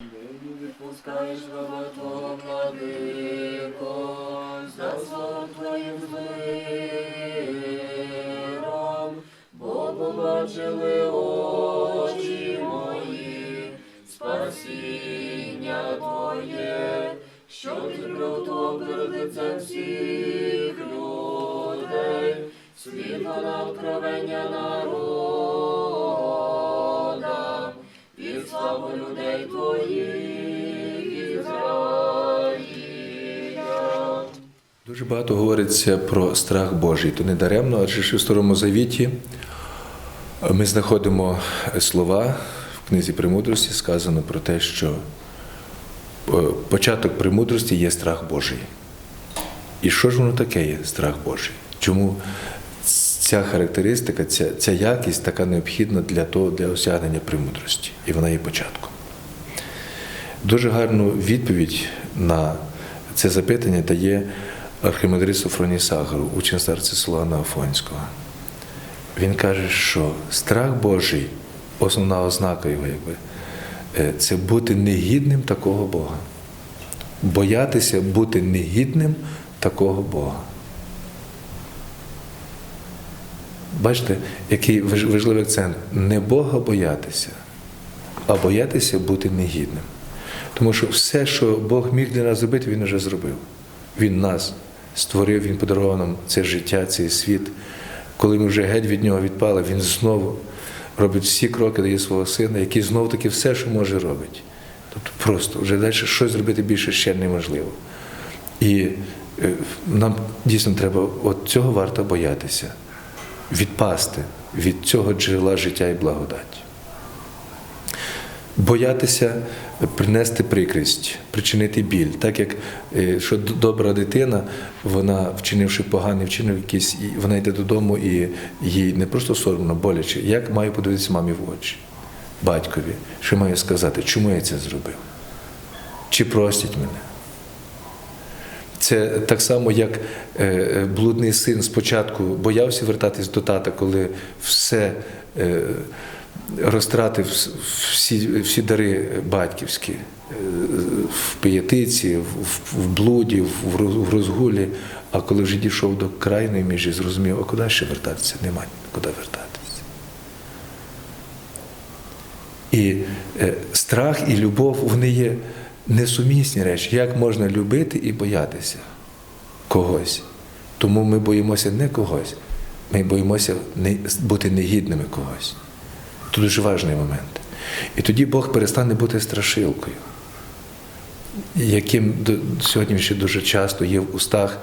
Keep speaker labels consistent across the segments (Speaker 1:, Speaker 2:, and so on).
Speaker 1: Нині відпускаєш раба Твого владико, за словом Твоїм миром, бо побачили очі мої, спасіння Твоє, що відкрив Твого перед лицем всіх людей, світло на откровення народам, славу людей Твоїх Ізраїля.
Speaker 2: Дуже багато говориться про страх Божий. То не даремно, адже ж у Старому Завіті ми знаходимо слова в книзі Премудрості, сказано про те, що е, початок премудрості є страх Божий. І що ж воно таке є страх Божий? Чому ця характеристика, ця, ця якість така необхідна для того, для осягнення премудрості? І вона є початком. Дуже гарну відповідь на це запитання дає архімандрит Софроній Сахаров, учень старця Солона Афонського. Він каже, що страх Божий, основна ознака його, якби, е, це бути негідним такого Бога. Боятися бути негідним такого Бога. Бачите, який важливий акцент. Не Бога боятися, а боятися бути негідним. Тому що все, що Бог міг для нас зробити, Він вже зробив. Він нас створив, Він подарував нам це життя, цей світ. Коли ми вже геть від нього відпали, Він знову робить всі кроки дає свого сина, який знов таки все, що може робить. Тобто просто вже далі щось зробити більше ще неможливо. І е, нам дійсно треба, от цього варто боятися, відпасти від цього джерела життя і благодаті. Боятися принести прикрість, причинити біль, так як е, що добра дитина, вона, вчинивши поганий вчинок якийсь, вона йде додому і їй не просто соромно, боляче, як маю подивитися мамі в очі, батькові, що маю сказати, чому я це зробив? Чи простять мене? Це так само, як е, е, блудний син спочатку боявся вертатись до тата, коли все е, розтратив всі, всі дари батьківські в пиятиці, в, в- блуді, в, розгулі. А коли вже дійшов до крайної межі, зрозумів, а куди ще вертатися? Нема куди вертатися. І страх і любов вони є несумісні речі. Як можна любити і боятися когось? Тому ми боїмося не когось, ми боїмося бути негідними когось. Це дуже важливий момент. І тоді Бог перестане бути страшилкою, яким сьогодні ще дуже часто є в устах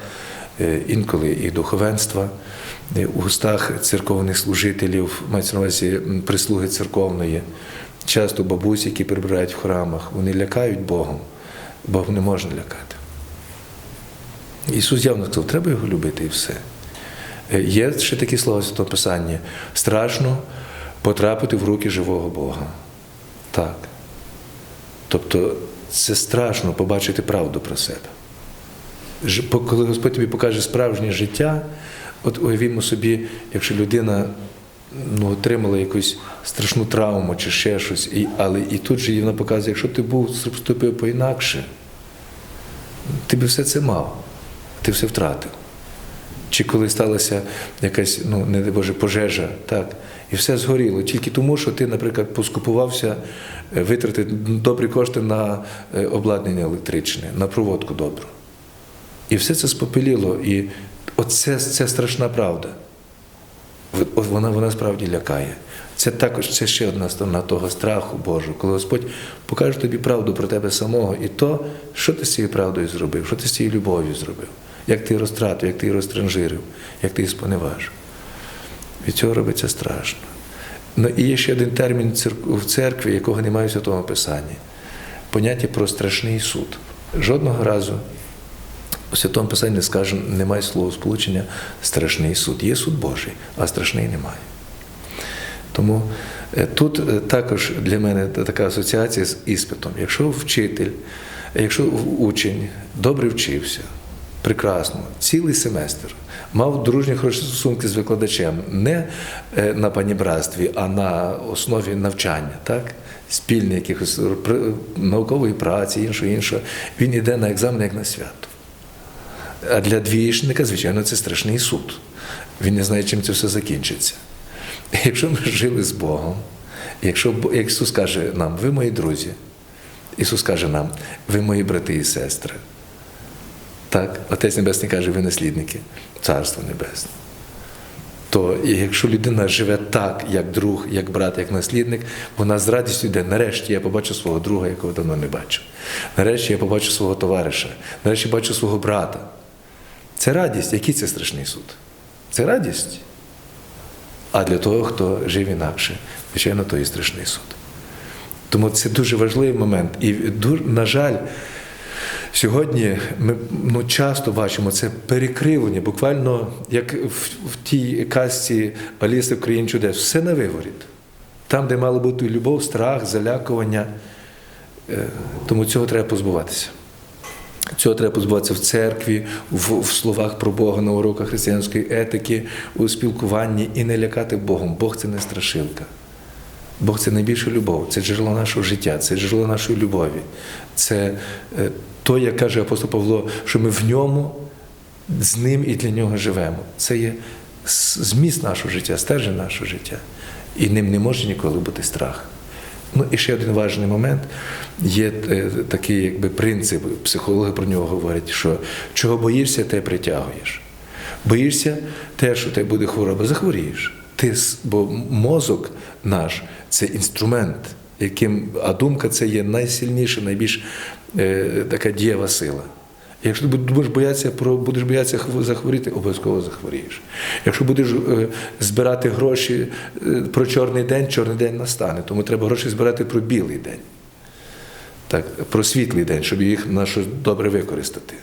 Speaker 2: е, інколи і духовенства, е, в устах церковних служителів, мається на увазі прислуги церковної, часто бабусі, які прибирають в храмах, вони лякають Богом. Бог не можна лякати. Ісус явно сказав, треба його любити і все. Е, Є ще такі слова в Святому Писанні. Страшно потрапити в руки живого Бога. Так. Тобто це страшно побачити правду про себе. Коли Господь тобі покаже справжнє життя, от уявімо собі, якщо людина ну, отримала якусь страшну травму чи ще щось, і, але і тут же вона показує, якщо ти був вступив по-інакше, ти би все це мав, ти все втратив. Чи коли сталася якась, ну не дай Боже, пожежа, так, і все згоріло, тільки тому, що ти, наприклад, поскупувався е, витратити добрі кошти на е, обладнання електричне, на проводку добру. І все це спопеліло. І оце це страшна правда. Вона, вона справді лякає. Це також це ще одна сторона того страху Божого, коли Господь покаже тобі правду про тебе самого і то, що ти з цією правдою зробив, що ти з цією любов'ю зробив, як ти розтратив, як ти її розтранжирив, як ти її споневажив. Від цього робиться страшно. Ну і є ще один термін в церкві, якого немає в Святому Писанні. Поняття про страшний суд. Жодного разу у Святому Писанні скажемо, немає слова сполучення страшний суд. Є суд Божий, а страшний немає. Тому е, тут е, також для мене така асоціація з іспитом. Якщо вчитель, якщо учень добре вчився, прекрасно, цілий семестр. Мав дружні хороші стосунки з викладачем не е, на панібратстві, а на основі навчання, так? спільні якихось наукової праці, іншого, іншого. Він йде на екзамен як на свято. А для двієчника, звичайно, це страшний суд. Він не знає, чим це все закінчиться. Якщо ми жили з Богом, якщо як Ісус каже нам, ви мої друзі, Ісус каже нам, ви мої брати і сестри. Так, Отець Небесний каже, ви наслідники Царства Небесне. То якщо людина живе так, як друг, як брат, як наслідник, вона з радістю йде. Нарешті я побачу свого друга, якого давно не бачив. Нарешті я побачу свого товариша, нарешті бачу свого брата. Це радість. Який це страшний суд? Це радість. А для того, хто жив інакше, звичайно, то і страшний суд. Тому це дуже важливий момент. І на жаль, сьогодні ми ну, часто бачимо це перекривлення, буквально як в, в тій казці Аліси в чудес, все на виворіт. Там, де мало бути любов, страх, залякування. Е, Тому цього треба позбуватися. Цього треба позбуватися в церкві, в, в словах про Бога на уроках християнської етики, у спілкуванні і не лякати Богом. Бог це не страшилка. Бог це найбільша любов, це джерело нашого життя, це джерело нашої любові. Це е, то, як каже апостол Павло, що ми в ньому з ним і для нього живемо. Це є зміст нашого життя, стержень нашого життя. І ним не може ніколи бути страх. Ну і ще один важливий момент. Є е, такий якби принцип, психологи про нього говорять, що чого боїшся, те притягуєш. Боїшся те, що те буде хвороба, захворієш. Ти, бо мозок наш це інструмент, яким, а думка це є найсильніша, найбільш е, така дієва сила. Якщо ти будеш боятися будеш боятися захворіти, обов'язково захворієш. Якщо будеш е, збирати гроші е, про чорний день, чорний день настане. Тому треба гроші збирати про білий день. Так, про світлий день, щоб їх на щось добре використати.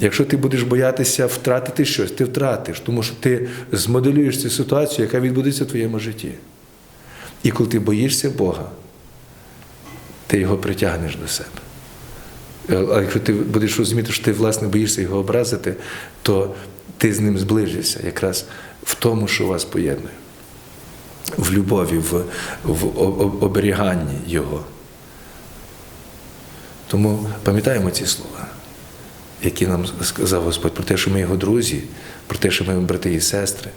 Speaker 2: Якщо ти будеш боятися втратити щось, ти втратиш, тому що ти змоделюєш цю ситуацію, яка відбудеться в твоєму житті. І коли ти боїшся Бога, ти його притягнеш до себе. Е, А якщо ти будеш розуміти, що ти власне боїшся його образити, то ти з ним зближишся якраз в тому, що вас поєднує, в любові, в, в оберіганні його. Тому пам'ятаємо ці слова, які нам сказав Господь, про те, що ми його друзі, про те, що ми брати і сестри.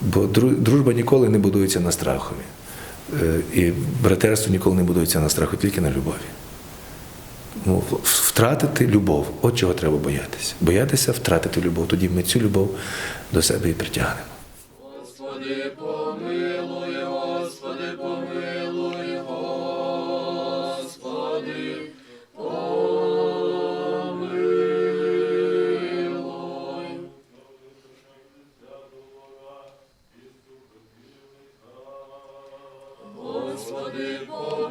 Speaker 2: Бо дружба ніколи не будується на страхові. Е, І братерство ніколи не будується на страху, тільки на любові. Ну, втратити любов, от чого треба боятися. Боятися втратити любов. Тоді ми цю любов до себе і притягнемо.
Speaker 1: Господи, помилуй, Господи, помилуй, Господи, помилуй. Господи, помилуй,